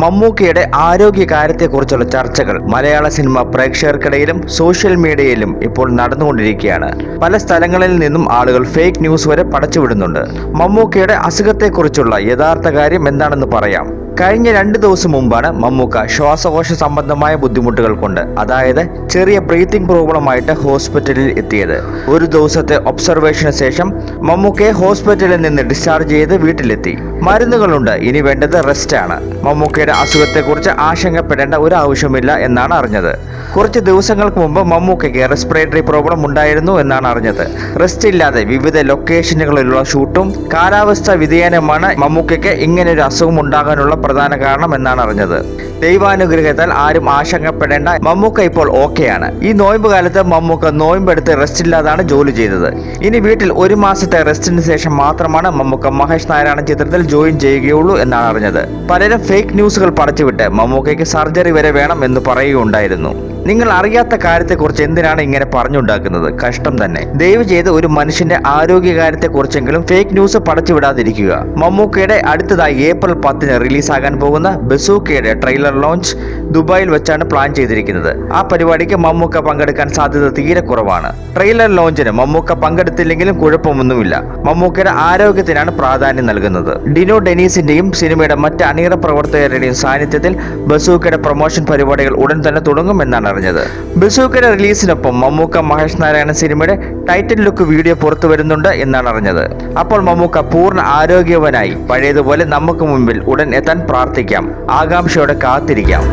മമ്മൂക്കയുടെ ആരോഗ്യകാര്യത്തെക്കുറിച്ചുള്ള ചർച്ചകൾ മലയാള cinema പ്രേക്ഷകർക്കിടയിലും social മീഡിയയിലും ഇപ്പോൾ നടന്നുകൊണ്ടിരിക്കുകയാണ്. പല സ്ഥലങ്ങളിൽ നിന്നും ആളുകൾ ഫേക്ക് ന്യൂസ് വരെ പടച്ചുവിടുന്നുണ്ട്. മമ്മൂക്കയുടെ അസുഖത്തെക്കുറിച്ചുള്ള യഥാർത്ഥ കാര്യം എന്താണെന്ന് പറയാം. കഴിഞ്ഞ രണ്ട് ദിവസം മുമ്പാണ് മമ്മൂക്ക ശ്വാസകോശ സംബന്ധമായ ബുദ്ധിമുട്ടുകൾ കൊണ്ട് അതായത് ചെറിയ ബ്രീത്തിങ് പ്രോബ്ലമായിട്ട് ഹോസ്പിറ്റലിൽ എത്തിയത്. ഒരു ദിവസത്തെ ഒബ്സർവേഷന് ശേഷം മമ്മൂക്കയെ ഹോസ്പിറ്റലിൽ നിന്ന് ഡിസ്ചാർജ് ചെയ്ത് വീട്ടിലെത്തി. മരുന്നുകളുണ്ട് ഇനി വേണ്ടത് റെസ്റ്റ് ആണ്. മമ്മൂക്കയുടെ അസുഖത്തെക്കുറിച്ച് ആശങ്കപ്പെടേണ്ട ഒരു ആവശ്യമില്ല എന്നാണ് അറിഞ്ഞത്. കുറച്ച് ദിവസങ്ങൾക്ക് മുമ്പ് മമ്മൂക്കയ്ക്ക് റെസ്പിറേറ്ററി പ്രോബ്ലം ഉണ്ടായിരുന്നു എന്നാണ് അറിഞ്ഞത്. റെസ്റ്റ് ഇല്ലാതെ വിവിധ ലൊക്കേഷനുകളിലുള്ള ഷൂട്ടും കാലാവസ്ഥ വ്യതിയാനമാണ് മമ്മൂക്കയ്ക്ക് ഇങ്ങനെ ഒരു അസുഖം ഉണ്ടാകാനുള്ള പ്രധാന കാരണം എന്നാണ് അറിഞ്ഞത്. ദൈവാനുഗ്രഹത്താൽ ആരും ആശങ്കപ്പെടേണ്ട. മമ്മൂക്ക ഇപ്പോൾ ഓക്കെയാണ്. ഈ നോയമ്പ് കാലത്ത് മമ്മൂക്ക നോയമ്പെടുത്ത് റെസ്റ്റ് ഇല്ലാതാണ് ജോലി ചെയ്തത്. ഇനി വീട്ടിൽ ഒരു മാസത്തെ റെസ്റ്റിന് ശേഷം മാത്രമാണ് മമ്മൂക്ക മഹേഷ് നാരായണൻ ചിത്രത്തിൽ ജോയിൻ ചെയ്യുകയുള്ളൂ എന്നാണ് അറിഞ്ഞത്. പലരും ഫേക്ക് ന്യൂസുകൾ പടച്ചുവിട്ട് മമ്മൂക്കയ്ക്ക് സർജറി വരെ വേണം എന്ന് പറയുകയുണ്ടായിരുന്നു. നിങ്ങൾ അറിയാത്ത കാര്യത്തെക്കുറിച്ച് എന്തിനാണ് ഇങ്ങനെ പറഞ്ഞുണ്ടാക്കുന്നത്? കഷ്ടം തന്നെ. ദയവ് ചെയ്ത് ഒരു മനുഷ്യന്റെ ആരോഗ്യകാര്യത്തെക്കുറിച്ചെങ്കിലും ഫേക്ക് ന്യൂസ് പടച്ചുവിടാതിരിക്കുക. മമ്മൂക്കയുടെ അടുത്തതായി ഏപ്രിൽ പത്തിന് റിലീസാകാൻ പോകുന്ന ബസൂക്കയുടെ ട്രെയിലർ ലോഞ്ച് ദുബായിൽ വെച്ചാണ് പ്ലാൻ ചെയ്തിരിക്കുന്നത്. ആ പരിപാടിക്ക് മമ്മൂക്ക പങ്കെടുക്കാൻ സാധ്യത തീരെ കുറവാണ്. ട്രെയിലർ ലോഞ്ചിന് മമ്മൂക്ക പങ്കെടുത്തില്ലെങ്കിലും കുഴപ്പമൊന്നുമില്ല. മമ്മൂക്കയുടെ ആരോഗ്യത്തിനാണ് പ്രാധാന്യം നൽകുന്നത്. ഡിനോ ഡെനീസിന്റെയും സിനിമയുടെ മറ്റ് അണിയറ പ്രവർത്തകരുടെയും സാന്നിധ്യത്തിൽ ബസൂക്കയുടെ പ്രൊമോഷൻ പരിപാടികൾ ഉടൻ തന്നെ തുടങ്ങുമെന്നാണ് അറിഞ്ഞത്. ബസൂക്കയുടെ റിലീസിനൊപ്പം മമ്മൂക്ക മഹേഷ് നാരായണൻ സിനിമയുടെ ടൈറ്റിൽ ലുക്ക് വീഡിയോ പുറത്തു വരുന്നുണ്ട് എന്നാണ് അറിഞ്ഞത്. അപ്പോൾ മമ്മൂക്ക പൂർണ ആരോഗ്യവനായി പഴയതുപോലെ നമുക്ക് മുമ്പിൽ ഉടൻ എത്താൻ പ്രാർത്ഥിക്കാം. ആകാംക്ഷയോടെ കാത്തിരിക്കാം.